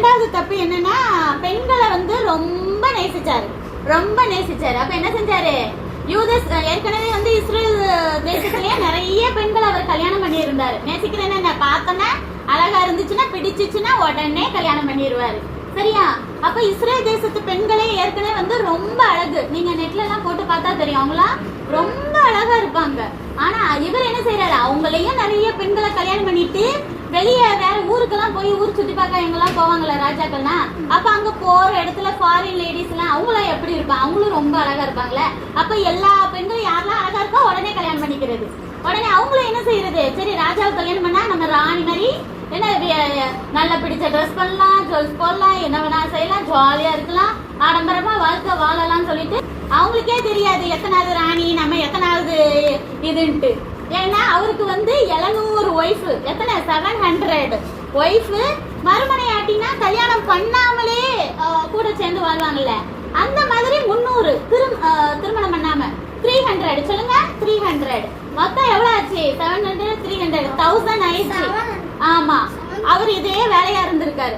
ரெண்டாவது தப்பு என்னன்னா பெண்களை வந்து ரொம்ப நேசிச்சாரு. ரொம்ப நேசிச்சாரு. அப்ப என்ன செஞ்சாரு? யூதஸ் ஏற்கனவே வந்து இஸ்ரேல் தேசத்திலேயே நிறைய பெண்கள் அவர் கல்யாணம் பண்ணி இருந்தாரு நேசிக்கிறேன்னு என்ன பார்த்தோன்னா அழகா இருந்துச்சுன்னா பிடிச்சிச்சுன்னா உடனே கல்யாணம் பண்ணிடுவாரு சரியா? அப்ப இஸ்ரேல் தேசத்து பெண்களே ஏற்கனவே வந்து ரொம்ப அழகு. நீங்க நெட்ல எல்லாம் போட்டு பார்த்தா தெரியும். அவங்களாம் ரொம்ப அழகா இருப்பாங்க. ஆனா இவர் செய்யறாரு. அவங்களையும் நிறைய பெண்களை கல்யாணம் பண்ணிட்டு வெளியே வேற ஊருக்கெல்லாம் போய் ஊர் சுத்தி பார்க்க எங்கெல்லாம் போவாங்கல்ல ராஜாக்கள்லாம் அப்ப அங்க போற இடத்துல ஃபாரின் லேடிஸ் எல்லாம் அவங்களாம் எப்படி இருப்பாங்க? அவங்களும் ரொம்ப அழகா இருப்பாங்கல்ல? அப்ப எல்லா பெண்களும் யாரெல்லாம் அழகா இருக்கோ உடனே கல்யாணம் பண்ணிக்கிறது. உடனே அவங்களும் என்ன செய்யறது? சரி ராஜாவை கல்யாணம் பண்ணா நம்ம ராணி மாதிரி என்ன நல்ல நல்லா பிடிச்ச ட்ரெஸ் பண்ணலாம் ஜுவல்ஸ் போடலாம் என்ன வேணா செய்யலாம் ஜாலியா இருக்கலாம் ஆடம்பரமா வாழ்க்கை வாழலாம் சொல்லிட்டு அவங்களுக்கே தெரியாது எத்தனாவது ராணி நம்ம எத்தனாவது இதுன்ட்டு. ஏன்னா அவருக்கு வந்து எழுநூறு ஒய்ஃப் எத்தனை? செவன் ஹண்ட்ரட் ஒய்ஃப் மறுமனை ஆட்டினா கல்யாணம் பண்ணாமலே கூட சேர்ந்து வாழ்வாங்கல்ல. அந்த மாதிரி முந்நூறு திரு திருமணம் பண்ணாம. த்ரீ ஹண்ட்ரட் சொல்லுங்க. த்ரீ ஹண்ட்ரட் மொத்தம் எவ்வளவு ஆச்சு? Seven hundred three hundred thousand ஆயிடுச்சு. ஆமா. அவர் இதே வேலையா இருந்திருக்காரு.